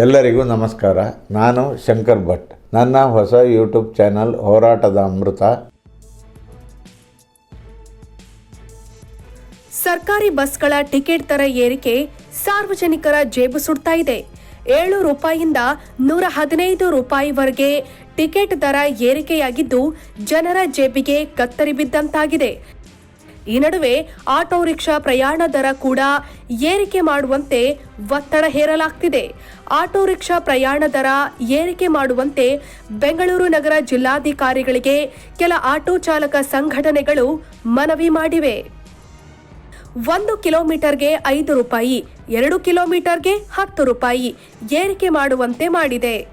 ಎಲ್ಲರಿಗೂ ನಮಸ್ಕಾರ. ನಾನು ಶಂಕರ್ ಭಟ್. ನನ್ನ ಹೊಸ ಯೂಟ್ಯೂಬ್ ಚಾನಲ್ ಹೋರಾಟದ ಅಮೃತ. ಸರ್ಕಾರಿ ಬಸ್ಗಳ ಟಿಕೆಟ್ ದರ ಏರಿಕೆ ಸಾರ್ವಜನಿಕರ ಜೇಬು ಸುಡ್ತಾ ಇದೆ. ಏಳು ರೂಪಾಯಿಯಿಂದ ನೂರ ಹದಿನೈದು ರೂಪಾಯಿವರೆಗೆ ಟಿಕೆಟ್ ದರ ಏರಿಕೆಯಾಗಿದ್ದು ಜನರ ಜೇಬಿಗೆ ಕತ್ತರಿ ಬಿದ್ದಂತಾಗಿದೆ. ಈ ನಡುವೆ ಆಟೋ ರಿಕ್ಷಾ ಪ್ರಯಾಣ ದರ ಕೂಡ ಏರಿಕೆ ಮಾಡುವಂತೆ ಒತ್ತಡ ಹೇರಲಾಗ್ತಿದೆ. ಆಟೋ ರಿಕ್ಷಾ ಪ್ರಯಾಣ ದರ ಏರಿಕೆ ಮಾಡುವಂತೆ ಬೆಂಗಳೂರು ನಗರ ಜಿಲ್ಲಾಧಿಕಾರಿಗಳಿಗೆ ಕೆಲ ಆಟೋ ಚಾಲಕ ಸಂಘಟನೆಗಳು ಮನವಿ ಮಾಡಿವೆ. ಒಂದು ಕಿಲೋಮೀಟರ್ಗೆ ಐದು ರೂಪಾಯಿ, ಎರಡು ಕಿಲೋಮೀಟರ್ಗೆ ಹತ್ತು ರೂಪಾಯಿ ಏರಿಕೆ ಮಾಡುವಂತೆ ಮಾಡಿದೆ.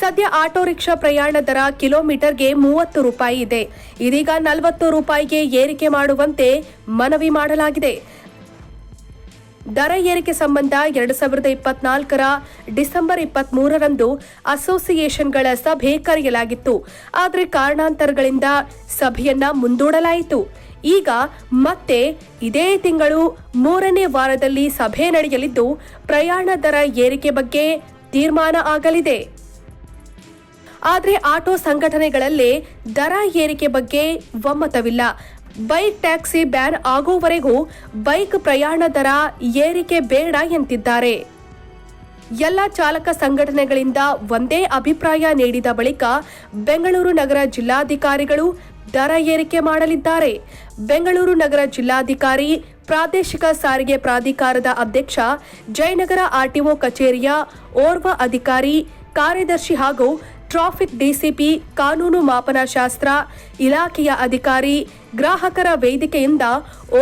ಸದ್ಯ ಆಟೋ ರಿಕ್ಷಾ ಪ್ರಯಾಣ ದರ ಕಿಲೋಮೀಟರ್ಗೆ ಮೂವತ್ತು ರೂಪಾಯಿ ಇದೆ. ಇದೀಗ ನಲವತ್ತು ರೂಪಾಯಿಗೆ ಏರಿಕೆ ಮಾಡುವಂತೆ ಮನವಿ ಮಾಡಲಾಗಿದೆ. ದರ ಏರಿಕೆ ಸಂಬಂಧ ಎರಡು ಸಾವಿರದ ಇಪ್ಪತ್ನಾಲ್ಕರ ಡಿಸೆಂಬರ್ ಇಪ್ಪತ್ತ್ ಮೂರರಂದು ಅಸೋಸಿಯೇಷನ್ಗಳ ಸಭೆ ಕರೆಯಲಾಗಿತ್ತು. ಆದರೆ ಕಾರಣಾಂತರಗಳಿಂದ ಸಭೆಯನ್ನ ಮುಂದೂಡಲಾಯಿತು. ಈಗ ಮತ್ತೆ ಇದೇ ತಿಂಗಳು ಮೂರನೇ ವಾರದಲ್ಲಿ ಸಭೆ ನಡೆಯಲಿದ್ದು, ಪ್ರಯಾಣ ದರ ಏರಿಕೆ ಬಗ್ಗೆ ತೀರ್ಮಾನ ಆಗಲಿದೆ. ಆದರೆ ಆಟೋ ಸಂಘಟನೆಗಳಲ್ಲೇ ದರ ಏರಿಕೆ ಬಗ್ಗೆ ಒಮ್ಮತವಿಲ್ಲ. ಬೈಕ್, ಟ್ಯಾಕ್ಸಿ ಬ್ಯಾನ್ ಆಗುವವರೆಗೂ ಬೈಕ್ ಪ್ರಯಾಣ ದರ ಏರಿಕೆ ಬೇಡ ಎಂತಿದ್ದಾರೆ ಎಲ್ಲ ಚಾಲಕ ಸಂಘಟನೆಗಳಿಂದ ಒಂದೇ ಅಭಿಪ್ರಾಯ ನೀಡಿದ ಬಳಿಕ ಬೆಂಗಳೂರು ನಗರ ಜಿಲ್ಲಾಧಿಕಾರಿಗಳು ದರ ಏರಿಕೆ ಮಾಡಲಿದ್ದಾರೆ. ಬೆಂಗಳೂರು ನಗರ ಜಿಲ್ಲಾಧಿಕಾರಿ, ಪ್ರಾದೇಶಿಕ ಸಾರಿಗೆ ಪ್ರಾಧಿಕಾರದ ಅಧ್ಯಕ್ಷ, ಜಯನಗರ ಆರ್ಟಿಒ ಕಚೇರಿಯ ಓರ್ವ ಅಧಿಕಾರಿ, ಕಾರ್ಯದರ್ಶಿ ಹಾಗೂ ಟ್ರಾಫಿಕ್ ಡಿಸಿಪಿ, ಕಾನೂನು ಮಾಪನ ಶಾಸ್ತ್ರ ಇಲಾಖೆಯ ಅಧಿಕಾರಿ, ಗ್ರಾಹಕರ ವೇದಿಕೆಯಿಂದ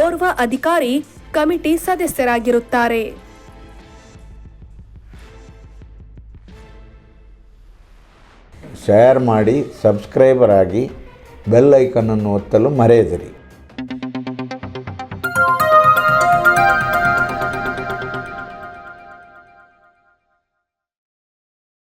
ಓರ್ವ ಅಧಿಕಾರಿ ಕಮಿಟಿ ಸದಸ್ಯರಾಗಿರುತ್ತಾರೆ. ಶೇರ್ ಮಾಡಿ ಸಬ್ಸ್ಕ್ರೈಬರ್ ಆಗಿ ಬೆಲ್ ಐಕನನ್ನು ಒತ್ತಲು ಮರೆಯದಿರಿ.